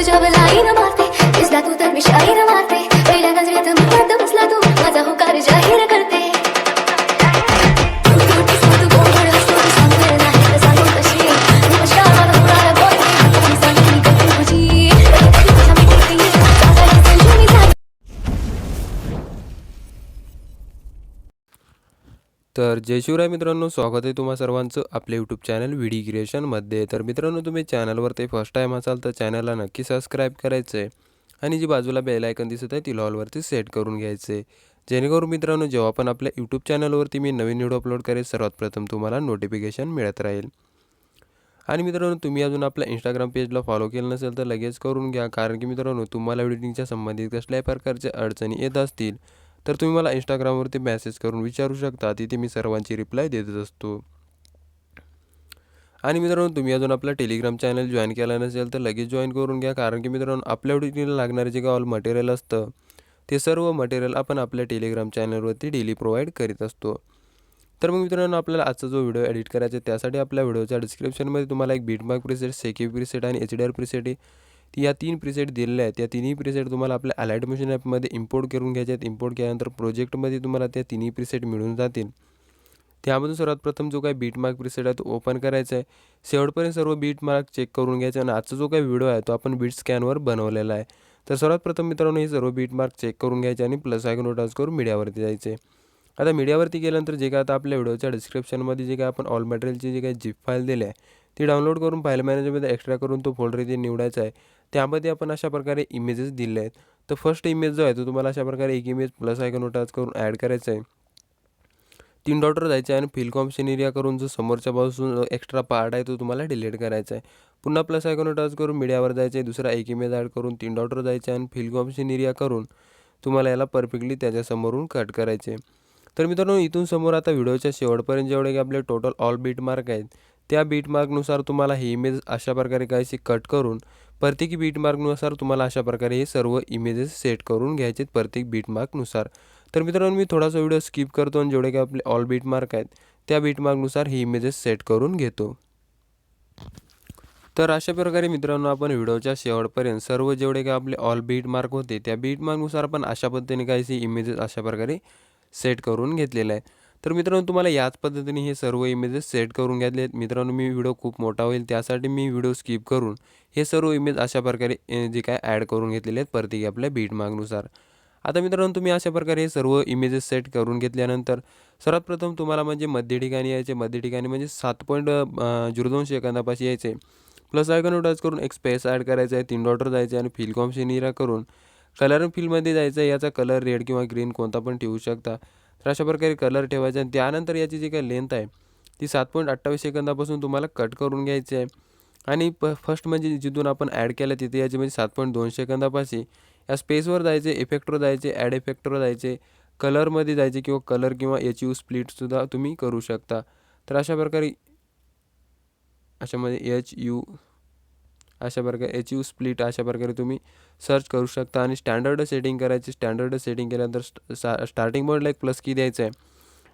मी पण तुझ्यावर लाईन मारते दिसला तू तर मी तर जय शिवराय मित्रांनो स्वागत आहे तुम्हा सर्वांचं आपल्या यूट्यूब चॅनल व्हिडी क्रिएशनमध्ये तर मित्रांनो तुम्ही चॅनलवर ते फर्स्ट टाईम असाल तर चॅनलला नक्की सबस्क्राईब करायचं आहे आणि जी बाजूला बेल आयकन दिसत आहे ती लॉलवरती सेट करून घ्यायचं आहे जेणेकरून मित्रांनो जेव्हा पण आपल्या यूट्यूब चॅनलवरती मी नवीन व्हिडिओ अपलोड करेल सर्वात प्रथम तुम्हाला नोटिफिकेशन मिळत राहील. आणि मित्रांनो तुम्ही अजून आपल्या इंस्टाग्राम पेजला फॉलो केलं नसेल तर लगेच करून घ्या कारण की मित्रांनो तुम्हाला एडिटिंगच्या संबंधित कसल्याही प्रकारच्या अडचणी येत असतील तर तुम्ही मला इंस्टाग्रामवरती मेसेज करून विचारू शकता. तिथे मी सर्वांची रिप्लाय देतच असतो. आणि मित्रांनो तुम्ही अजून आपला टेलिग्राम चॅनल जॉईन केला नसेल तर लगेच जॉईन करून घ्या. कारण की मित्रांनो आपल्या लागणारे जे काय ऑल मटेरियल असतं ते सर्व मटेरियल आपण आपल्या टेलिग्राम चॅनलवरती डेली प्रोव्हाइड करीत असतो. तर मग मित्रांनो आपल्याला आजचा जो व्हिडिओ एडिट करायचा आहे त्यासाठी आपल्या व्हिडिओच्या डिस्क्रिप्शनमध्ये तुम्हाला एक बीटमार्क प्रिसेट सेकी प्रिसेट आणि एच डी आर प्रिसेट आहे. ती या तीन प्रिसेट दिलेल्या आहेत. या तिन्ही प्रिसेट तुम्हाला आपल्या अलाइट मशीन ॲपमध्ये इम्पोर्ट करून घ्यायचे आहेत. इम्पोर्ट केल्यानंतर प्रोजेक्टमध्ये तुम्हाला त्या तिन्ही प्रिसेट मिळून जातील. त्यामधून सर्वात प्रथम जो काही बीटमार्क प्रिसेट आहे तो ओपन करायचा आहे. शेवटपर्यंत सर्व बीटमार्क चेक करून घ्यायचा आणि आजचा जो काही व्हिडिओ आहे तो आपण बीट स्कॅनवर बनवलेला आहे. तर सर्वात प्रथम मित्रांनो हे सर्व बीटमार्क चेक करून घ्यायचे आणि प्लस आय टच करून मीडियावरती जायचे. आता मीडियावरती गेल्यानंतर जे काय आता आपल्या व्हिडिओच्या डिस्क्रिप्शनमध्ये जे काय आपण ऑल मटेरियलची जी काही जिप फाईल दिली आहे ती डाउनलोड करून फाईल मॅनेजरमध्ये एक्स्ट्रा करून तो फोल्डर इथे निवडायचा आहे. त्यामध्ये आपण अशा प्रकारे इमेजेस दिले आहेत. तर फर्स्ट इमेज जो आहे तो तुम्हाला अशा प्रकारे एक इमेज प्लस आयकॉन टच करून ॲड करायचा आहे. तीन डॉटर जायचं आहे आणि फिल कॉम्प्शन एरिया करून जो समोरच्या जो एक्स्ट्रा पार्ट आहे तो तुम्हाला डिलीट करायचा आहे. पुन्हा प्लस आयकॉन टच करून मीडियावर जायचं आहे. दुसरा एक इमेज ॲड करून तीन डॉटर आहे आणि फिल कॉम्प्शन एरिया करून तुम्हाला याला परफेक्टली त्याच्यासमोरून कट करायचे तर मित्रांनो इथून समोर आता व्हिडिओच्या शेवटपर्यंत जेवढे की आपले टोटल ऑल बीट मार्क आहेत त्या बीट मार्कनुसार तुम्हाला ही इमेज अशा प्रकारे काहीशी कट करून प्रत्येक बीट मार्कनुसार तुम्हाला अशा प्रकारे हे सर्व इमेजेस सेट करून घ्यायचे आहेत प्रत्येक बीट मार्कनुसार तर मित्रांनो मी थोडासा व्हिडिओ स्किप करतो आणि जेवढे काही आपले ऑल बीट मार्क आहेत त्या बीटमार्कनुसार ही इमेजेस सेट करून घेतो. तर अशा प्रकारे मित्रांनो आपण व्हिडिओच्या शेवटपर्यंत सर्व जेवढे काही आपले ऑल बीट मार्क होते त्या बीट मार्कनुसार आपण अशा पद्धतीने काही इमेजेस अशा प्रकारे सेट करून घेतलेलं आहे तर मित्रांनो तुम्हाला याच पद्धतीने हे सर्व इमेजेस सेट करून घेतले आहेत. मित्रांनो मी व्हिडिओ खूप मोठा होईल त्यासाठी मी व्हिडिओ स्किप करून हे सर्व इमेज अशा प्रकारे जे काय ॲड करून घेतलेले आहेत प्रत्येकी आपल्या बीट मागनुसार. आता मित्रांनो तुम्ही अशा प्रकारे हे सर्व इमेजेस सेट करून घेतल्यानंतर सर्वात प्रथम तुम्हाला म्हणजे मध्य ठिकाणी यायचे. मध्य ठिकाणी म्हणजे सात पॉईंट झिरो दोन सेकंदापाशी यायचे. प्लस आयकॉन टच करून एक स्पेस ॲड करायचं आहे तीन डॉटर जायचे आणि फिल कॉम्शन निरा करून कलर फिलमध्ये जायचं आहे याचा कलर रेड किंवा ग्रीन कोणता पण ठेवू शकता. तर अशा प्रकारे कलर ठेवायचा आणि त्यानंतर याची जी काही लेंथ आहे ती सात पॉईंट अठ्ठावीस सेकंदापासून तुम्हाला कट करून घ्यायची आहे. आणि प फर्स्ट म्हणजे जिथून आपण ॲड केलं तिथे याची म्हणजे सात पॉईंट दोन सेकंदापाशी. या स्पेसवर जायचे इफेक्टवर जायचे ॲड इफेक्टवर जायचे कलरमध्ये जायचे किंवा कलर किंवा याची यू स्प्लिटसुद्धा तुम्ही करू शकता. तर अशा प्रकारे अशामध्ये एच यू अशा प्रकारे एच यू स्प्लिट अशा प्रकारे तुम्ही सर्च करू शकता आणि स्टँडर्ड सेटिंग करायची. स्टँडर्ड सेटिंग केल्यानंतर स्ट- सा स्टार्टिंग पॉईंटला एक प्लस की द्यायचं आहे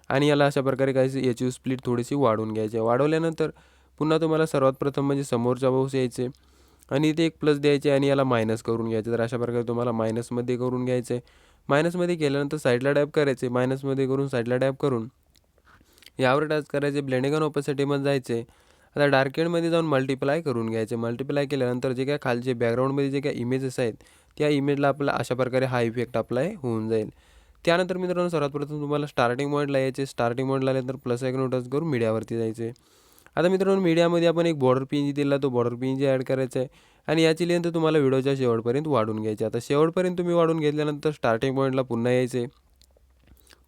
आणि याला अशा प्रकारे काही एच यू स्प्लिट थोडीशी वाढवून घ्यायची आहे. वाढवल्यानंतर पुन्हा तुम्हाला सर्वात प्रथम म्हणजे समोरच्या बाजूस यायचे. आणि इथे एक प्लस द्यायचे आणि याला मायनस करून घ्यायचे. तर अशा प्रकारे तुम्हाला मायनसमध्ये करून घ्यायचं. आहे मायनसमध्ये केल्यानंतर साईडला टॅप करायचे. मायनसमध्ये करून साईडला टॅप करून यावर टच करायचे. ब्लेंडिंग आणि जायचे. आता डार्केडमध्ये जाऊन मल्टिप्लाय करून घ्यायचे. मल्टिप्लाय केल्यानंतर जे काय खालचे बॅकग्राऊंडमध्ये जे काय इमेजेस आहेत त्या इमेजला आपला अशा प्रकारे हा इफेक्ट अप्लाय होऊन जाईल. त्यानंतर मित्रांनो सर्वात प्रथम तुम्हाला स्टार्टिंग पॉईंटला यायचे स्टार्टिंग पॉईंटला आल्यानंतर प्लस आयकॉन टच करून मीडियावरती जायचे. आता मित्रांनो मीडियामध्ये आपण एक बॉर्डर पी दिला तो बॉर्डर पिन जी ॲड करायचा आहे आणि याची लेंथ तुम्हाला व्हिडिओच्या शेवटपर्यंत वाढून घ्यायची आता शेवटपर्यंत तुम्ही वाढून घेतल्यानंतर स्टार्टिंग पॉईंटला पुन्हा यायचे.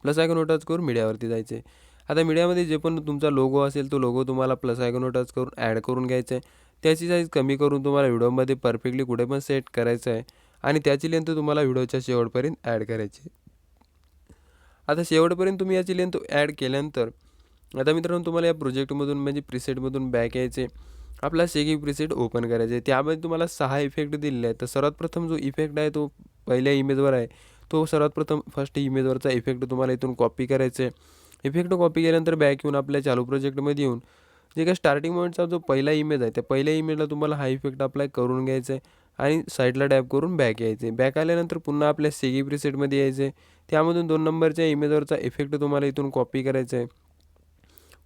प्लस आयकॉन टच करून मीडियावरती जायचे. आता मीडियामध्ये जे पण तुमचा लोगो असेल तो लोगो तुम्हाला प्लस आयकॉनवर टच करून ॲड करून घ्यायचा आहे. त्याची साईज कमी करून तुम्हाला व्हिडिओमध्ये परफेक्टली कुठे पण सेट करायचं आहे आणि त्याची लेंथ तुम्हाला व्हिडिओच्या शेवटपर्यंत ॲड करायची आहे. आता शेवटपर्यंत तुम्ही याची लेंथ ॲड केल्यानंतर आता मित्रांनो तुम्हाला या प्रोजेक्टमधून म्हणजे प्रिसेटमधून बॅक यायचे आपला सेगी प्रिसेट ओपन करायचे त्यामध्ये तुम्हाला सहा इफेक्ट दिलेले आहेत. तर सर्वात प्रथम जो इफेक्ट आहे तो पहिल्या इमेजवर आहे. तो सर्वात प्रथम फर्स्ट इमेजवरचा इफेक्ट तुम्हाला इथून कॉपी करायचा आहे. इफेक्ट कॉपी केल्यानंतर बॅक येऊन आपल्या चालू प्रोजेक्टमध्ये येऊन जे काय स्टार्टिंग पॉईंटचा जो पहिला इमेज आहे त्या पहिल्या इमेजला तुम्हाला हा इफेक्ट अप्लाय करून घ्यायचा आहे आणि साईडला टॅप करून बॅक यायचे बॅक आल्यानंतर पुन्हा आपल्या सेगी प्रिसेटमध्ये यायचे त्यामधून दोन नंबरच्या इमेजवरचा इफेक्ट तुम्हाला इथून कॉपी करायचा आहे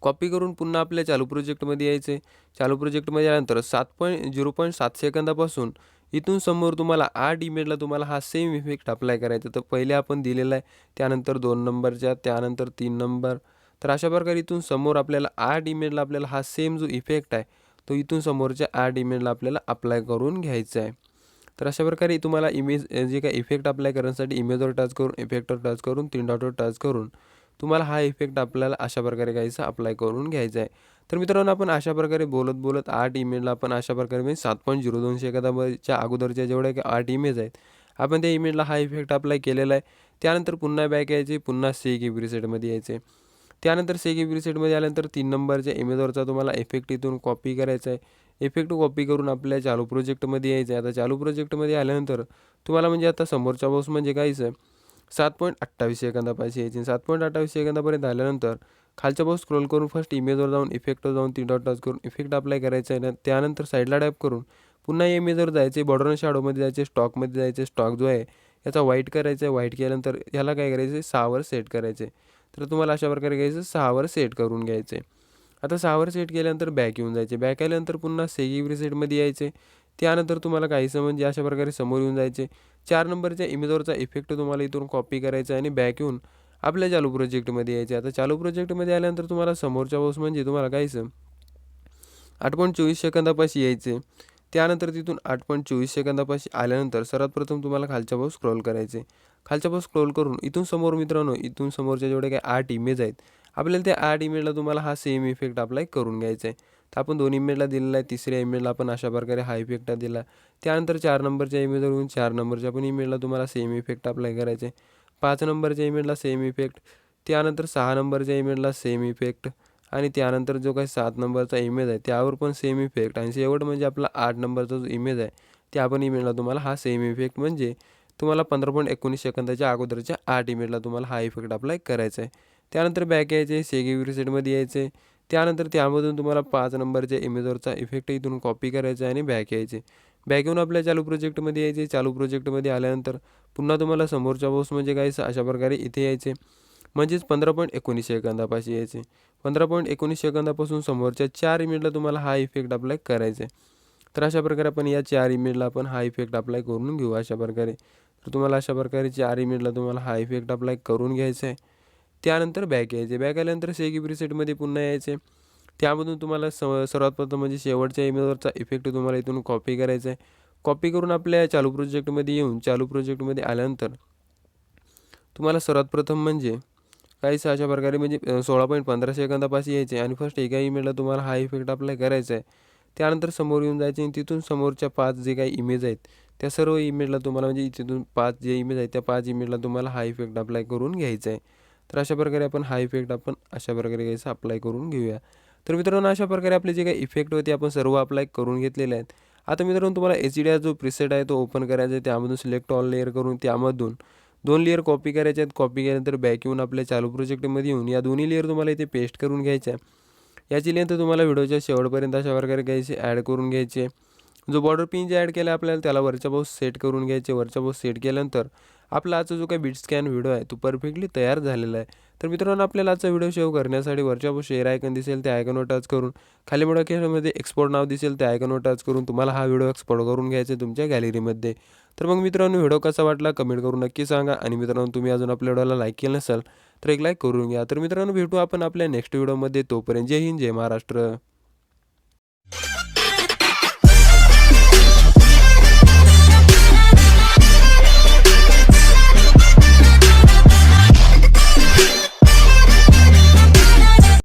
कॉपी करून पुन्हा आपल्या चालू प्रोजेक्टमध्ये यायचे चालू प्रोजेक्टमध्ये आल्यानंतर सात पॉईंट झिरो पॉईंट सात सेकंदापासून इथून समोर तुम्हाला आठ इमेजला तुम्हाला हा सेम इफेक्ट अप्लाय करायचा. तर पहिले आपण दिलेला आहे त्यानंतर दोन नंबरच्या त्यानंतर तीन नंबर तर अशा प्रकारे इथून समोर आपल्याला आठ इमेजला आपल्याला हा सेम जो इफेक्ट आहे तो इथून समोरच्या आठ इमेजला आपल्याला अप्लाय करून घ्यायचा आहे. तर अशा प्रकारे तुम्हाला इमेज जे काही इफेक्ट अप्लाय करण्यासाठी इमेजवर टच करून इफेक्टवर टच करून तीन डॉटवर टच करून तुम्हाला हा इफेक्ट आपल्याला अशा प्रकारे घ्यायचा अप्लाय करून घ्यायचा आहे. तर मित्रांनो आपण अशा प्रकारे बोलत बोलत आठ इमेजला आपण अशा प्रकारे म्हणजे सात पॉईंट झिरो दोनशे एखाद्याच्या अगोदरच्या जेवढ्या काही आठ इमेज आहेत आपण त्या इमेजला हा इफेक्ट अप्लाय केलेला आहे. त्यानंतर पुन्हा बॅक यायचे पुन्हा सी के प्रिसेटमध्ये यायचे. त्यानंतर सी के प्रिसेटमध्ये आल्यानंतर तीन नंबरच्या इमेजवरचा तुम्हाला इफेक्ट इथून कॉपी करायचा आहे. इफेक्ट कॉपी करून आपल्या चालू प्रोजेक्टमध्ये यायचं आहे. आता चालू प्रोजेक्टमध्ये आल्यानंतर तुम्हाला म्हणजे आता समोरचा बॉस म्हणजे काहीच आहे सात पॉईंट अठ्ठावीस सेकंदापाशी यायची सात पॉईंट अठ्ठावीस सेकंदापर्यंत आल्यानंतर खालच्या बाजू स्क्रोल करून फर्स्ट इमेजवर जाऊन इफेक्टवर जाऊन तीन डॉट टच करून इफेक्ट अप्लाय करायचा आहे. त्यानंतर साईडला टॅप करून पुन्हा इमेजवर जायचे बॉर्डर शॅडोमध्ये जायचे स्टॉकमध्ये जायचे स्टॉक जो आहे याचा व्हाईट करायचा आहे. व्हाईट केल्यानंतर ह्याला काय करायचं आहे? सहावर सेट करायचे तर तुम्हाला अशा प्रकारे घ्यायचं सहावर सेट करून घ्यायचे आता सहावर सेट केल्यानंतर बॅक येऊन जायचे बॅक आल्यानंतर पुन्हा सेगी रिसेटमध्ये यायचे त्यानंतर तुम्हाला काहीसं म्हणजे अशा प्रकारे समोर येऊन जायचे. चार नंबरच्या इमेजवरचा इफेक्ट तुम्हाला इथून कॉपी करायचा आहे आणि बॅक येऊन आपल्या चालू प्रोजेक्टमध्ये यायचे. आता चालू प्रोजेक्टमध्ये आल्यानंतर तुम्हाला समोरच्या बॉस म्हणजे तुम्हाला काहीसं आठ पॉईंट चोवीस सेकंदापाशी यायचे. त्यानंतर तिथून आठ पॉईंट चोवीस सेकंदापाशी आल्यानंतर सर्वात प्रथम तुम्हाला खालच्या भाऊ स्क्रोल करायचे. खालच्या भाऊ स्क्रोल करून इथून समोर मित्रांनो इथून समोरच्या जेवढे काही आठ इमेज आहेत आपल्याला त्या आठ इमेजला तुम्हाला हा सेम इफेक्ट अप्लाय करून घ्यायचा आहे. तर आपण दोन इमेजला दिलेला आहे. तिसऱ्या इमेजला आपण अशा प्रकारे हा इफेक्ट दिला. त्यानंतर चार नंबरच्या इमेजवरून चार नंबरच्या पण इमेजला तुम्हाला सेम इफेक्ट अप्लाय करायचे. पाच नंबरच्या इमेजला सेम इफेक्ट त्यानंतर सहा नंबरच्या इमेजला सेम इफेक्ट आणि त्यानंतर जो काही सात नंबरचा इमेज आहे त्यावर पण सेम इफेक्ट आणि शेवट म्हणजे आपला आठ नंबरचा जो इमेज आहे त्या पण इमेजला तुम्हाला हा सेम इफेक्ट म्हणजे तुम्हाला पंधरा पॉईंट एकोणीस सेकंदाच्या अगोदरच्या आठ इमेजला तुम्हाला हा इफेक्ट अप्लाय करायचा आहे. त्यानंतर बॅक यायचे सेगी रिसेटमध्ये यायचे. त्यानंतर त्यामधून तुम्हाला पाच नंबरच्या इमेजवरचा इफेक्ट इथून कॉपी करायचा आहे आणि बॅक यायचे. बॅक येऊन आपल्या चालू प्रोजेक्टमध्ये यायचे. चालू प्रोजेक्टमध्ये आल्यानंतर पुन्हा तुम्हाला समोरच्या बॉस म्हणजे काय अशा प्रकारे इथे यायचे. म्हणजेच पंधरा पॉईंट एकोणीस सेकंदापाशी यायचे. पंधरा पॉईंट एकोणीस सेकंदापासून समोरच्या चार इमेजला तुम्हाला हा इफेक्ट अप्लाय करायचा. आहे तर अशा प्रकारे आपण या चार इमेजला आपण हा इफेक्ट अप्लाय करून घेऊ अशा प्रकारे. तर तुम्हाला अशा प्रकारे चार इमेजला तुम्हाला हा इफेक्ट अप्लाय करून घ्यायचा आहे त्यानंतर बॅक यायचे. बॅक आल्यानंतर सेगी प्रिसेटमध्ये पुन्हा यायचे. त्यामधून तुम्हाला स सर्वात प्रथम म्हणजे शेवटच्या इमेजवरचा इफेक्ट तुम्हाला इथून कॉपी करायचा आहे. कॉपी करून आपल्या चालू प्रोजेक्टमध्ये येऊन चालू प्रोजेक्टमध्ये आल्यानंतर तुम्हाला सर्वात प्रथम म्हणजे काहीच अशा प्रकारे म्हणजे सोळा पॉईंट पंधरा सेकंदापाशी यायचे आणि फर्स्ट एका इमेजला तुम्हाला हा इफेक्ट अप्लाय करायचा आहे. त्यानंतर समोर येऊन जायचे आणि तिथून समोरच्या पाच जे काही इमेज आहेत त्या सर्व इमेजला तुम्हाला म्हणजे तिथून पाच जे इमेज आहेत त्या पाच इमेजला तुम्हाला हा इफेक्ट अप्लाय करून घ्यायचा आहे. तर अशा प्रकारे आपण हा इफेक्ट आपण अशा प्रकारे घ्यायचा अप्लाय करून घेऊया. तर मित्रांनो अशा प्रकारे आपले जे काही इफेक्ट होते आपण सर्व अप्लाय करून घेतलेले आहेत. आता मित्रांनो तुम्हाला एच डी जो प्रिसेट आहे तो ओपन करायचा आहे त्यामधून सिलेक्ट ऑल लेअर करून त्यामधून दोन लेअर कॉपी करायचे आहेत. कॉपी केल्यानंतर बॅक येऊन आपल्या चालू प्रोजेक्टमध्ये येऊन या दोन्ही लेअर तुम्हाला इथे पेस्ट करून घ्यायच्या आहे याची लेंथ तुम्हाला व्हिडिओच्या शेवटपर्यंत अशा प्रकारे घ्यायची ॲड करून घ्यायचे जो बॉर्डर पिन जे ॲड केला आपल्याला त्याला वरच्या बाजूस सेट करून घ्यायचे. वरच्या बाजूस सेट केल्यानंतर आपला आजचा जो काही बीट स्कॅन व्हिडिओ आहे तो परफेक्टली तयार झालेला आहे. तर मित्रांनो आपल्याला आजचा व्हिडिओ सेव्ह करण्यासाठी वरच्या बाजूस शेअर आयकन दिसेल त्या आयकनवर टच करून. खाली मोठ्या केसमध्ये एक्सपोर्ट नाव दिसेल त्या आयकनवर टच करून तुम्हाला हा व्हिडिओ एक्सपोर्ट करून घ्यायचा तुमच्या गॅलरीमध्ये तर मग मित्रांनो व्हिडिओ कसा वाटला कमेंट करून नक्की सांगा. आणि मित्रांनो तुम्ही अजून आपल्या व्हिडिओला लाईक केलं नसाल तर एक लाईक करून घ्या. तर मित्रांनो भेटू आपण आपल्या नेक्स्ट व्हिडिओमध्ये तोपर्यंत जय हिंद जय महाराष्ट्र.